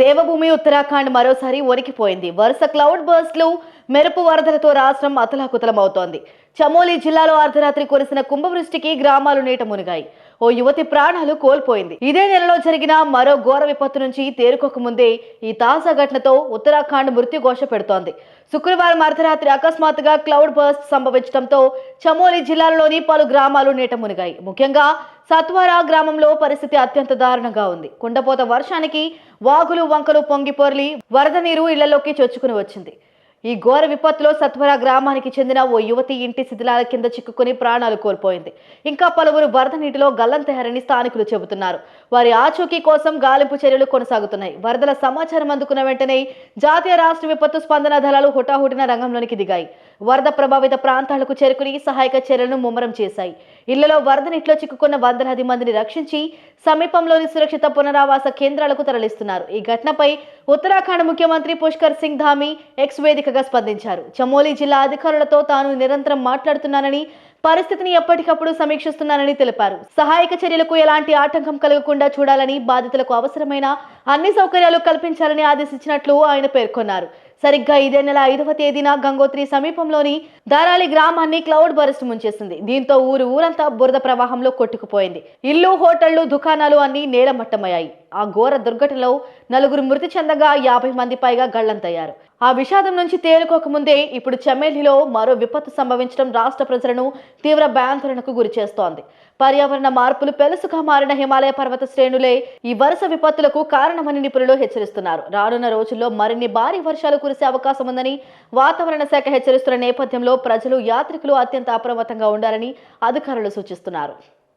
దేవభూమి ఉత్తరాఖండ్ మరోసారి వణికిపోయింది వరుస క్లౌడ్ బర్స్ట్లు మెరుపు వరదలతో రాష్ట్రం అతలాకుతలమవుతోంది. చమోలి జిల్లాలో అర్ధరాత్రి కురిసిన కుంభవృష్టికి గ్రామాలు నీట మునిగాయి. ఓ యువతి ప్రాణాలు కోల్పోయింది. ఇదే నెలలో జరిగిన మరో ఘోర విపత్తు నుంచి తేరుకోకముందే ఈ తాజా ఘటనతో ఉత్తరాఖండ్ మృత్యుఘోష పెడుతోంది. శుక్రవారం అర్ధరాత్రి అకస్మాత్తుగా క్లౌడ్ బర్స్ట్ సంభవించడంతో చమోలి జిల్లాలోని పలు గ్రామాలు నీట మునిగాయి. ముఖ్యంగా సత్వారా గ్రామంలో పరిస్థితి అత్యంత దారుణంగా ఉంది. కుండపోత వర్షానికి వాగులు వంకలు పొంగిపొర్లి వరద నీరు ఇళ్ళలోకి చొచ్చుకుని వచ్చింది. ఈ ఘోర విపత్తులో సత్వర గ్రామానికి చెందిన ఓ యువతి ఇంటి శిథిలాల కింద చిక్కుకుని ప్రాణాలు కోల్పోయింది. ఇంకా పలువురు వరద నీటిలో గల్లంతయ్యారని స్థానికులు చెబుతున్నారు. వారి ఆచూకీ కోసం గాలింపు చర్యలు కొనసాగుతున్నాయి. వరదల సమాచారం అందుకున్న వెంటనే జాతీయ రాష్ట్ర విపత్తు స్పందన దళాలు హుటాహుటిన రంగంలోనికి దిగాయి. వరద ప్రభావిత ప్రాంతాలకు చేరుకుని సహాయక చర్యలను ముమ్మరం చేశాయి. ఇళ్ళలో వరద నీటిలో చిక్కుకున్న వందలాది మందిని రక్షించి సమీపంలోని సురక్షిత పునరావాస కేంద్రాలకు తరలిస్తున్నారు. ఈ ఘటనపై ఉత్తరాఖండ్ ముఖ్యమంత్రి పుష్కర్ సింగ్ ధామి ఎక్స్ వేదికగా స్పందించారు. చమోలి జిల్లా అధికారులతో తాను నిరంతరం మాట్లాడుతున్నానని పరిస్థితిని ఎప్పటికప్పుడు సమీక్షిస్తున్నానని తెలిపారు. సహాయక చర్యలకు ఎలాంటి ఆటంకం కలగకుండా చూడాలని బాధితులకు అవసరమైన అన్ని సౌకర్యాలు కల్పించాలని ఆదేశించినట్లు ఆయన పేర్కొన్నారు. సరిగ్గా ఇదే నెల ఐదవ తేదీన గంగోత్రి సమీపంలోని దారాలి గ్రామాన్ని క్లౌడ్ బరస్ట్ ముంచేసింది. దీంతో ఊరు ఊరంతా బురద ప్రవాహంలో కొట్టుకుపోయింది. ఇల్లు హోటళ్ళు దుకాణాలు అన్ని నేలమట్టమయ్యాయి. ఆ ఘోర దుర్ఘటనలో నలుగురు మృతి చెందగా యాభై మంది పైగా గళ్ళంతయ్యారు ఆ విషాదం నుంచి తేలుకోకముందే ఇప్పుడు చెమ్మేలిలో మరో విపత్తు సంభవించడం రాష్ట్ర ప్రజలను తీవ్ర భయాందోళనకు గురి చేస్తోంది. పర్యావరణ మార్పులు పెలుసుగా మారిన హిమాలయ పర్వత శ్రేణులే ఈ వరుస విపత్తులకు కారణమని నిపుణులు హెచ్చరిస్తున్నారు. రానున్న రోజుల్లో మరిన్ని భారీ వర్షాలు కురిసే అవకాశం ఉందని వాతావరణ శాఖ హెచ్చరిస్తున్న నేపథ్యంలో ప్రజలు యాత్రికులు అత్యంత అప్రమత్తంగా ఉండాలని అధికారులు సూచిస్తున్నారు.